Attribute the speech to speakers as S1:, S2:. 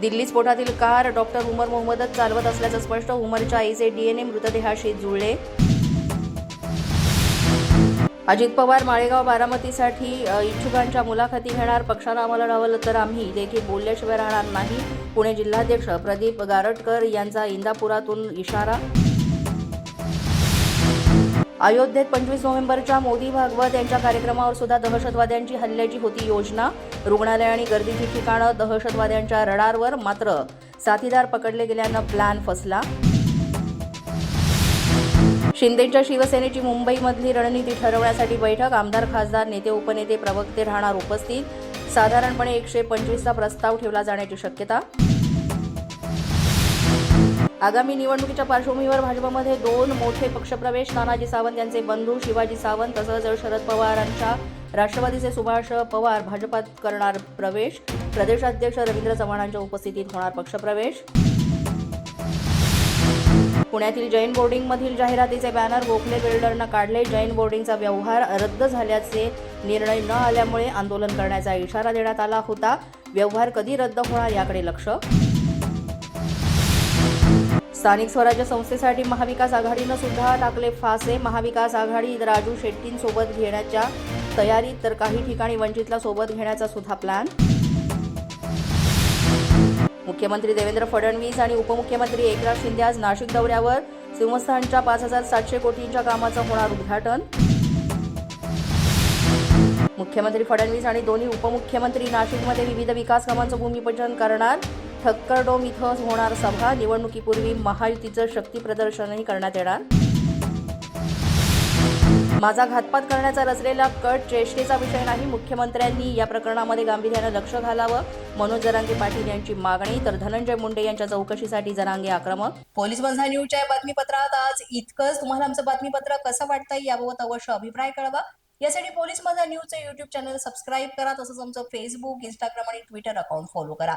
S1: दिल्ली स्फोटातील car doctor Umar मोहम्मदच चालवत असल्याचं स्पष्ट उमरच्या आईचे डीएनए मृतदेहाशी जुळले. अजित पवार माळेगाव बारामतीसाठी इच्छुकांच्या मुलाखती घेणार पक्षानं आम्हाला डावलं तर आम्ही देखील बोलल्याशिवाय राहणार नाही. पुणे जिल्हाध्यक्ष प्रदीप गारटकर यांचा इंदापुरातून इशारा अयोध्येत पंचवीस नोव्हेंबरच्या मोदी भागवत यांच्या कार्यक्रमावर सुद्धा दहशतवाद्यांची हल्ल्याची होती योजना. रुग्णालय आणि गर्दीची ठिकाणं दहशतवाद्यांच्या रडारवर मात्र साथीदार पकडले गेल्यानं प्लॅन फसला. शिंदेच्या शिवसेनेची मुंबईमधली रणनीती ठरवण्यासाठी बैठक. आमदार खासदार नेते उपनेते प्रवक्ते राहणार उपस्थित. साधारणपणे एकशे पंचवीसचा प्रस्ताव ठेवला जाण्याची शक्यता. आगामी निवडणुकीच्या पार्श्वभूमीवर भाजपमध्ये दोन मोठे पक्षप्रवेश. नानाजी सावंत यांचे बंधू शिवाजी सावंत तसंच शरद पवारांच्या राष्ट्रवादीचे सुभाष पवार भाजपात करणार प्रवेश. प्रदेशाध्यक्ष रवींद्र चव्हाणांच्या उपस्थितीत होणार पक्षप्रवेश. पुण्यातील जैन बोर्डिंगमधील जाहिरातीचे बॅनर गोखले बिल्डरनं काढले. जैन बोर्डिंगचा व्यवहार रद्द झाल्याचे निर्णय न आल्यामुळे आंदोलन करण्याचा इशारा देण्यात आला होता. व्यवहार कधी रद्द होणार याकडे लक्ष स्थानिक स्वराज्य संस्थेसाठी महाविकास आघाडीनं सुद्धा टाकले फासे. महाविकास आघाडी राजू शेट्टींसोबत घेण्याच्या तयारीत तर काही ठिकाणी वंचितला सोबत घेण्याचा सुद्धा प्लॅन मुख्यमंत्री देवेंद्र फडणवीस आणि उपमुख्यमंत्री एकनाथ शिंदे आज नाशिक दौऱ्यावर. सिंहस्थानच्या पाच हजार सातशे कोटींच्या कामाचं होणार उद्घाटन. मुख्यमंत्री फडणवीस आणि दोन्ही उपमुख्यमंत्री नाशिकमध्ये विविध विकास कामांचं भूमिपूजन करणार. ठक्करडोम इथं होणार सभा. निवडणुकीपूर्वी महायुतीचं शक्ती प्रदर्शनही करण्यात येणार. माझा घातपात करण्याचा रचलेला कट चेष्टेचा विषय नाही. मुख्यमंत्र्यांनी या प्रकरणामध्ये गांभीर्यानं लक्ष घालावं. मनोज जरांगे पाटील यांची मागणी तर धनंजय मुंडे यांच्या चौकशीसाठी जरांगे आक्रमक. पोलीस बंधा न्यूजच्या बातमीपत्रात आज इतकंच. तुम्हाला आमचं बातमीपत्र कसं वाटतंय याबाबत अवश्य अभिप्राय कळवा. यासाठी पोलीस माझा न्यूजचं युट्यूब चॅनल सबस्क्राईब करा. तसंच आमचं फेसबुक इंस्टाग्राम आणि ट्विटर अकाउंट फॉलो करा.